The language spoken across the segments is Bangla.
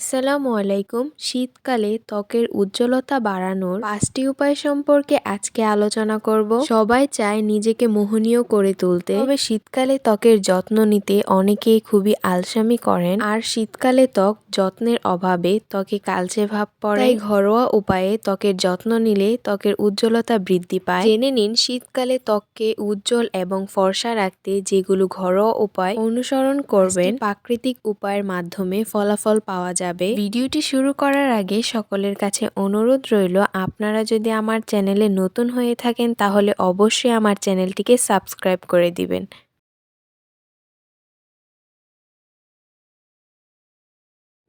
আসসালামু আলাইকুম। শীতকালে ত্বকের উজ্জ্বলতা বাড়ানোর পাঁচটি উপায় সম্পর্কে আজকে আলোচনা করব। সবাই চায় নিজেকে মোহনীয় করে তুলতে। তবে শীতকালে ত্বকের যত্ন নিতে অনেকেই খুবই আলসামি করেন। আর শীতকালে ত্বক যত্নের অভাবে ত্বকে কালচে ভাব পড়ে। ঘরোয়া উপায়ে ত্বকের যত্ন নিলে ত্বকের উজ্জ্বলতা বৃদ্ধি পায়। জেনে নিন শীতকালে ত্বককে উজ্জ্বল এবং ফর্সা রাখতে যেগুলো ঘরোয়া উপায় অনুসরণ করবেন। প্রাকৃতিক উপায়ের মাধ্যমে ফলাফল পাওয়া যাবে। ভিডিওটি শুরু করার আগে সকলের কাছে অনুরোধ রইল, আপনারা যদি আমার চ্যানেলে নতুন হয়ে থাকেন তাহলে অবশ্যই আমার চ্যানেলটিকে সাবস্ক্রাইব করে দিবেন।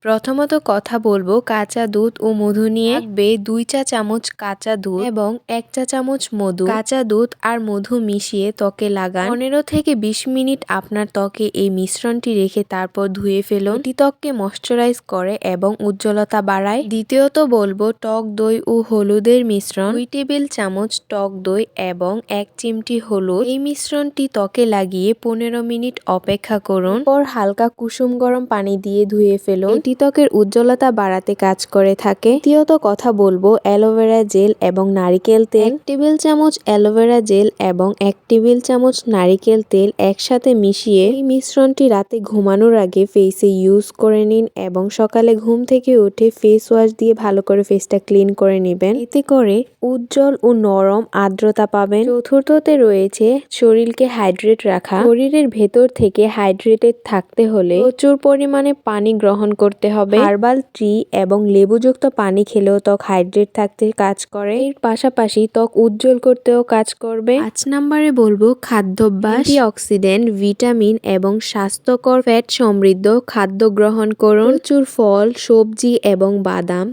প্রথমত কথা বলব কাঁচা দুধ ও মধু নিয়ে বে দুই চা চামচ কাঁচা দুধ এবং এক চা চামচ মধু। কাঁচা দুধ আর মধু মিশিয়ে ত্বকে লাগান। পনেরো থেকে বিশ মিনিট আপনার ত্বকে এই মিশ্রণটি রেখে তারপর ধুয়ে ফেলুন। এটি ত্বককে ময়শ্চারাইজ করে এবং উজ্জ্বলতা বাড়ায়। দ্বিতীয়ত বলব টক দই ও হলুদের মিশ্রণ। দুই টেবিল চামচ টক দই এবং এক চিমটি হলুদ। এই মিশ্রণটি ত্বকে লাগিয়ে পনেরো মিনিট অপেক্ষা করুন। পর হালকা কুসুম গরম পানি দিয়ে ধুয়ে ফেলুন। এটি ত্বকের উজ্জ্বলতা বাড়াতে কাজ করে থাকে। তৃতীয়ত কথা বলব, অ্যালোভেরা জেল এবং নারিকেল তেল। টেবিল চামচ অ্যালোভেরা জেল এবং এক টেবিল চামচ নারিকেল তেল একসাথে মিশিয়ে এই মিশ্রণটি রাতে ঘুমানোর আগে ফেসে ইউজ করে নিন এবং সকালে ঘুম থেকে উঠে ফেস ওয়াশ দিয়ে ভালো করে ফেসটা ক্লিন করে নেবেন। এতে করে উজ্জ্বল ও নরম আর্দ্রতা পাবেন। চতুর্থতে রয়েছে শরীরকে হাইড্রেট রাখা। শরীরের ভেতর থেকে হাইড্রেটেড থাকতে হলে প্রচুর পরিমাণে পানি গ্রহণ করতে করতে হবে। হার্বাল ট্রি এবং লেবুযুক্ত পানি খেলেও ত্বক হাইড্রেট থাকতে কাজ করে। এর পাশাপাশি ত্বক উজ্জ্বল করতেও কাজ করবে। পাঁচ নম্বরে বলব খাদ্যাভ্যাস। অক্সিডেন্ট ভিটামিন এবং স্বাস্থ্যকর ফ্যাট সমৃদ্ধ খাদ্য গ্রহণ করুন। প্রচুর ফল সবজি এবং বাদাম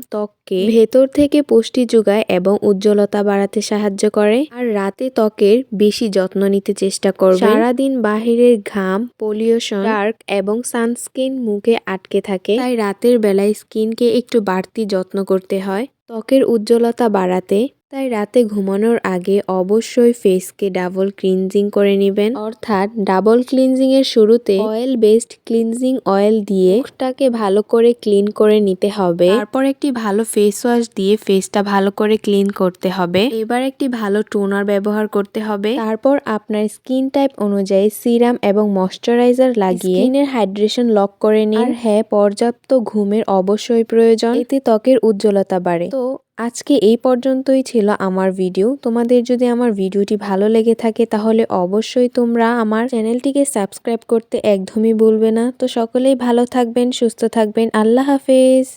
ত্বককে ভেতর থেকে পুষ্টি যোগায় এবং উজ্জ্বলতা বাড়াতে সাহায্য করে। আর রাতে ত্বকের বেশি যত্ন নিতে চেষ্টা করবে সারাদিন বাহিরের ঘাম, পলিউশন, ডার্ক এবং সানস্ক্রিন মুখে আটকে থাকে। তাই রাতের বেলায় স্কিনকে একটু বাড়তি যত্ন করতে হয়। ত্বকের উজ্জ্বলতা বাড়াতে তাই রাতে ঘুমানোর আগে অবশ্যই ফেসকে ডাবল ক্লিনজিং করে নেবেন। অর্থাৎ ডাবল ক্লিনজিং এর শুরুতে অয়েল বেসড ক্লিনজিং অয়েল দিয়ে মুখটাকে ভালো করে ক্লিন করে নিতে হবে। তারপর একটি ভালো ফেস ওয়াশ দিয়ে ফেসটা ভালো করে ক্লিন করতে হবে। এবার একটি ভালো টোনার ব্যবহার করতে হবে। তারপর আপনার স্কিন টাইপ অনুযায়ী সিরাম এবং ময়শ্চারাইজার লাগিয়ে স্কিনের হাইড্রেশন লক করে নিন। হ্যাঁ পর্যাপ্ত ঘুমের অবশ্যই প্রয়োজন। এতে ত্বকের উজ্জ্বলতা বাড়ে। তো আজকে এই পর্যন্তই ছিল আমার ভিডিও তোমাদের যদি আমার ভিডিওটি ভালো লেগে থাকে, তাহলে অবশ্যই তোমরা আমার চ্যানেলটিকে সাবস্ক্রাইব করতে একদমই ভুলবে না। তো সকলেই ভালো থাকবেন, সুস্থ থাকবেন। আল্লাহ হাফেজ।